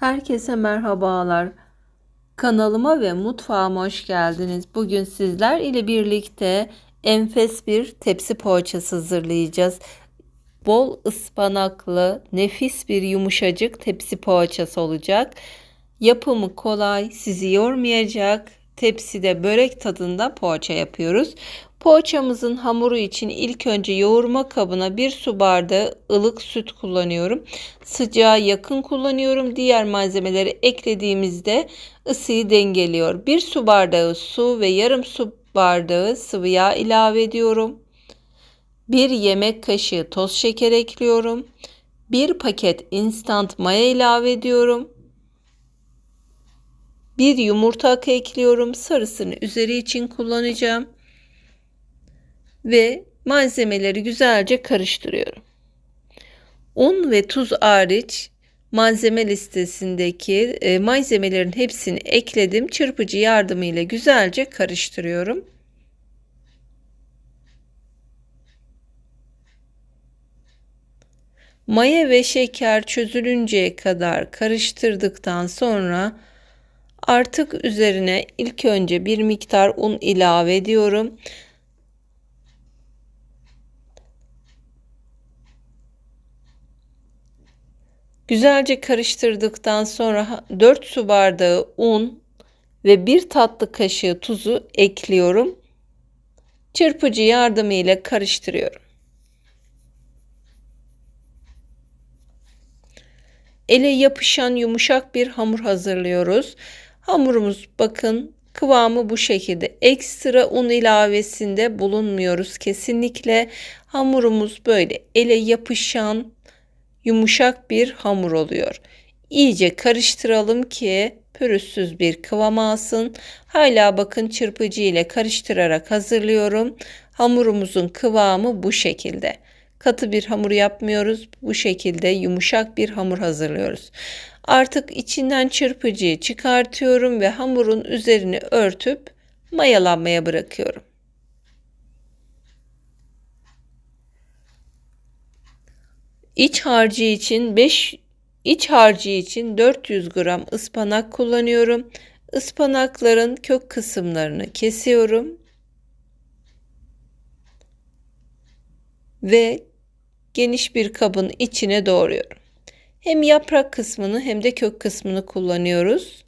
Herkese merhabalar. Kanalıma ve mutfağıma hoş geldiniz. Bugün sizler ile birlikte enfes bir tepsi poğaçası hazırlayacağız. Bol ıspanaklı, nefis bir yumuşacık tepsi poğaçası olacak. Yapımı kolay, sizi yormayacak. Tepside börek tadında poğaça yapıyoruz. Poğaçamızın hamuru için ilk önce yoğurma kabına bir su bardağı ılık süt kullanıyorum. Sıcağa yakın kullanıyorum. Diğer malzemeleri eklediğimizde ısıyı dengeliyor. Bir su bardağı su ve yarım su bardağı sıvı yağ ilave ediyorum. Bir yemek kaşığı toz şeker ekliyorum. Bir paket instant maya ilave ediyorum. Bir yumurta akı ekliyorum. Sarısını üzeri için kullanacağım ve malzemeleri güzelce karıştırıyorum. Un ve tuz hariç malzeme listesindeki e, malzemelerin hepsini ekledim. Çırpıcı yardımıyla güzelce karıştırıyorum. Maya ve şeker çözülünceye kadar karıştırdıktan sonra artık üzerine ilk önce bir miktar un ilave ediyorum. Güzelce karıştırdıktan sonra 4 su bardağı un ve 1 tatlı kaşığı tuzu ekliyorum. Çırpıcı yardımıyla karıştırıyorum. Ele yapışan yumuşak bir hamur hazırlıyoruz. Hamurumuz bakın kıvamı bu şekilde. Ekstra un ilavesinde bulunmuyoruz kesinlikle. Hamurumuz böyle ele yapışan yumuşak bir hamur oluyor. İyice karıştıralım ki pürüzsüz bir kıvam alsın. Hala bakın çırpıcı ile karıştırarak hazırlıyorum. Hamurumuzun kıvamı bu şekilde. Katı bir hamur yapmıyoruz. Bu şekilde yumuşak bir hamur hazırlıyoruz. Artık içinden çırpıcıyı çıkartıyorum ve hamurun üzerini örtüp mayalanmaya bırakıyorum. İç harcı için 5 iç harcı için 400 gram ıspanak kullanıyorum. Ispanakların kök kısımlarını kesiyorum. Ve geniş bir kabın içine doğruyorum. Hem yaprak kısmını hem de kök kısmını kullanıyoruz.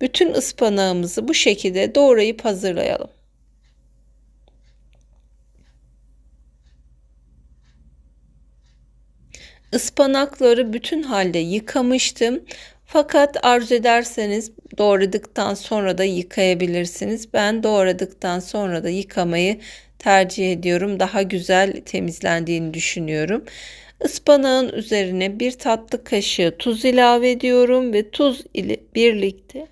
Bütün ıspanağımızı bu şekilde doğrayıp hazırlayalım. Ispanakları bütün halde yıkamıştım. Fakat arzu ederseniz doğradıktan sonra da yıkayabilirsiniz. Ben doğradıktan sonra da yıkamayı tercih ediyorum. Daha güzel temizlendiğini düşünüyorum. Ispanağın üzerine bir tatlı kaşığı tuz ilave ediyorum ve tuz ile birlikte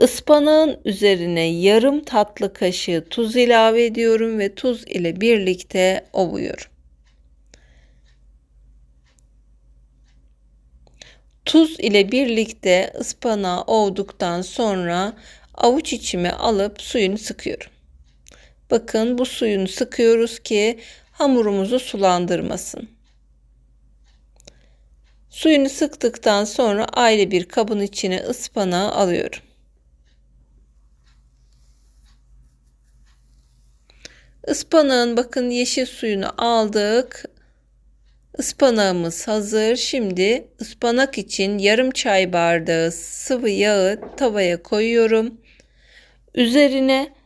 ıspanağın üzerine yarım tatlı kaşığı tuz ilave ediyorum ve tuz ile birlikte ovuyorum. Tuz ile birlikte ıspanağı ovduktan sonra avuç içime alıp suyunu sıkıyorum. Bakın bu suyunu sıkıyoruz ki hamurumuzu sulandırmasın. Suyunu sıktıktan sonra ayrı bir kabın içine ıspanağı alıyorum. Ispanağın bakın yeşil suyunu aldık. Ispanağımız hazır. Şimdi ıspanak için yarım çay bardağı sıvı yağı tavaya koyuyorum. Üzerine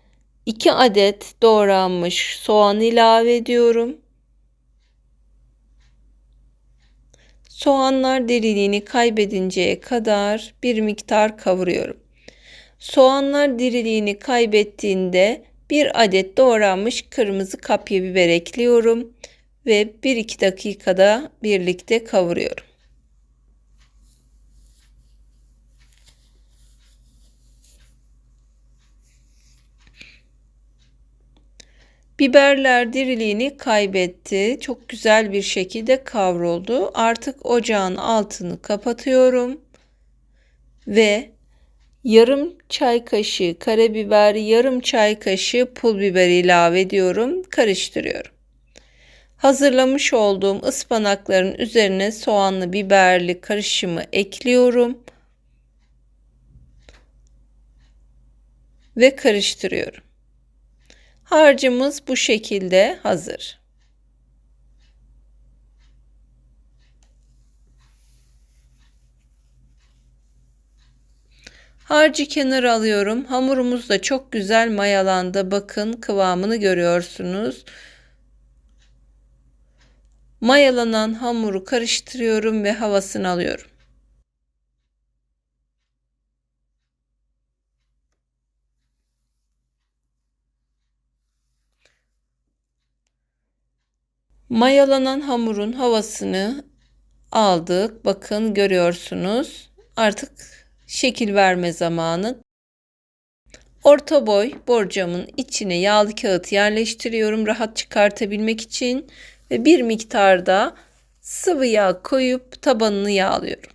2 adet doğranmış soğan ilave ediyorum. Soğanlar diriliğini kaybedinceye kadar bir miktar kavuruyorum. Soğanlar diriliğini kaybettiğinde bir adet doğranmış kırmızı kapya biber ekliyorum ve 1-2 dakikada birlikte kavuruyorum. Biberler diriliğini kaybetti. Çok güzel bir şekilde kavruldu. Artık ocağın altını kapatıyorum. Ve yarım çay kaşığı karabiber, yarım çay kaşığı pul biber ilave ediyorum. Karıştırıyorum. Hazırlamış olduğum ıspanakların üzerine soğanlı biberli karışımı ekliyorum. Ve karıştırıyorum. Harcımız bu şekilde hazır. Harcı kenara alıyorum. Hamurumuz da çok güzel mayalandı. Bakın kıvamını görüyorsunuz. Mayalanan hamuru karıştırıyorum ve havasını alıyorum. Mayalanan hamurun havasını aldık. Bakın görüyorsunuz. Artık şekil verme zamanı. Orta boy borcamın içine yağlı kağıt yerleştiriyorum rahat çıkartabilmek için ve bir miktarda sıvı yağ koyup tabanını yağlıyorum.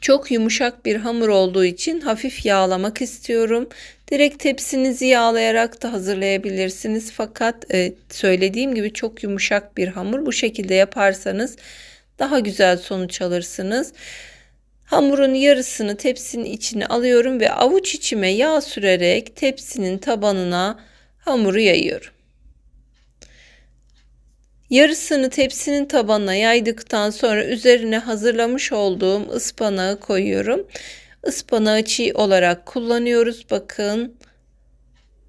Çok yumuşak bir hamur olduğu için hafif yağlamak istiyorum. Direkt tepsinizi yağlayarak da hazırlayabilirsiniz. Fakat e, söylediğim gibi çok yumuşak bir hamur. Bu şekilde yaparsanız daha güzel sonuç alırsınız. Hamurun yarısını tepsinin içine alıyorum ve avuç içime yağ sürerek tepsinin tabanına hamuru yayıyorum. Yarısını tepsinin tabanına yaydıktan sonra üzerine hazırlamış olduğum ıspanağı koyuyorum. Ispanağı çiğ olarak kullanıyoruz. Bakın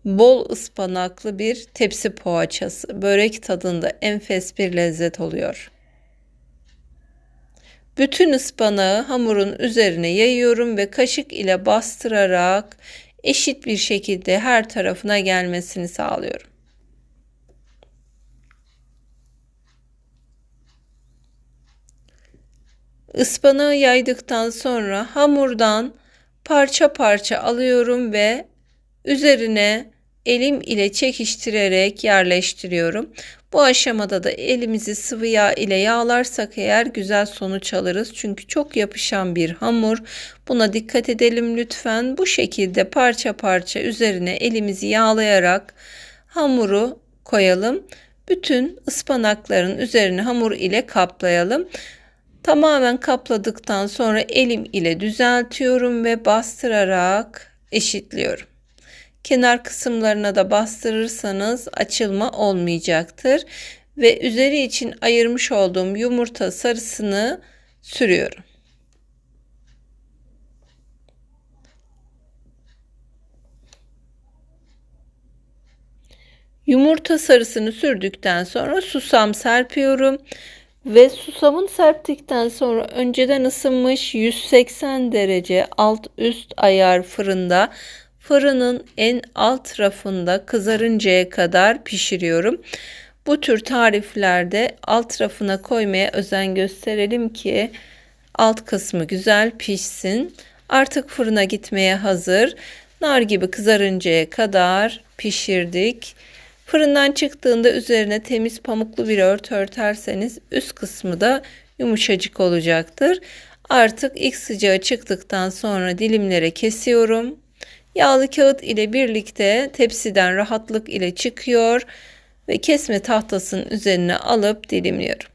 bol ıspanaklı bir tepsi poğaçası. Börek tadında enfes bir lezzet oluyor. Bütün ıspanağı hamurun üzerine yayıyorum ve kaşık ile bastırarak eşit bir şekilde her tarafına gelmesini sağlıyorum. Ispanağı yaydıktan sonra hamurdan parça parça alıyorum ve üzerine elim ile çekiştirerek yerleştiriyorum. Bu aşamada da elimizi sıvı yağ ile yağlarsak eğer güzel sonuç alırız. Çünkü çok yapışan bir hamur. Buna dikkat edelim lütfen. Bu şekilde parça parça üzerine elimizi yağlayarak hamuru koyalım. Bütün ıspanakların üzerine hamur ile kaplayalım. Tamamen kapladıktan sonra elim ile düzeltiyorum ve bastırarak eşitliyorum. Kenar kısımlarına da bastırırsanız açılma olmayacaktır. Ve üzeri için ayırmış olduğum yumurta sarısını sürüyorum. Yumurta sarısını sürdükten sonra susam serpiyorum. Ve susamın serptikten sonra önceden ısınmış 180 derece alt üst ayar fırında fırının en alt rafında kızarıncaya kadar pişiriyorum. Bu tür tariflerde alt rafına koymaya özen gösterelim ki alt kısmı güzel pişsin. Artık fırına gitmeye hazır. Nar gibi kızarıncaya kadar pişirdik. Fırından çıktığında üzerine temiz pamuklu bir ört örterseniz üst kısmı da yumuşacık olacaktır. Artık ilk sıcağı çıktıktan sonra dilimlere kesiyorum. Yağlı kağıt ile birlikte tepsiden rahatlık ile çıkıyor ve kesme tahtasının üzerine alıp dilimliyorum.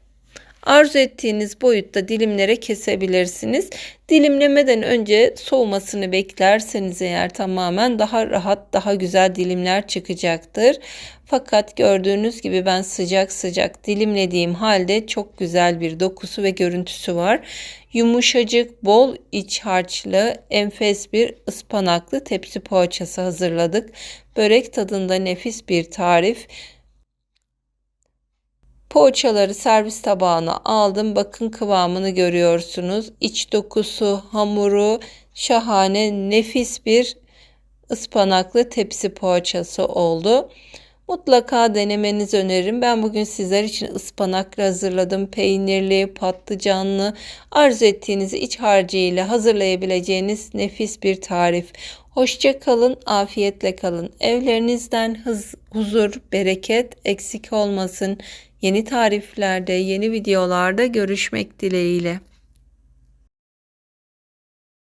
Arzu ettiğiniz boyutta dilimlere kesebilirsiniz. Dilimlemeden önce soğumasını beklerseniz eğer tamamen daha rahat, daha güzel dilimler çıkacaktır. Fakat gördüğünüz gibi ben sıcak sıcak dilimlediğim halde çok güzel bir dokusu ve görüntüsü var. Yumuşacık, bol iç harçlı, enfes bir ıspanaklı tepsi poğaçası hazırladık. Börek tadında nefis bir tarif. Poğaçaları servis tabağına aldım. Bakın kıvamını görüyorsunuz. İç dokusu, hamuru şahane, nefis bir ıspanaklı tepsi poğaçası oldu. Mutlaka denemenizi öneririm. Ben bugün sizler için ıspanaklı hazırladım. Peynirli, patlıcanlı, arzu ettiğiniz iç harcıyla hazırlayabileceğiniz nefis bir tarif. Hoşça kalın, afiyetle kalın. Evlerinizden hız, huzur, bereket eksik olmasın. Yeni tariflerde, yeni videolarda görüşmek dileğiyle.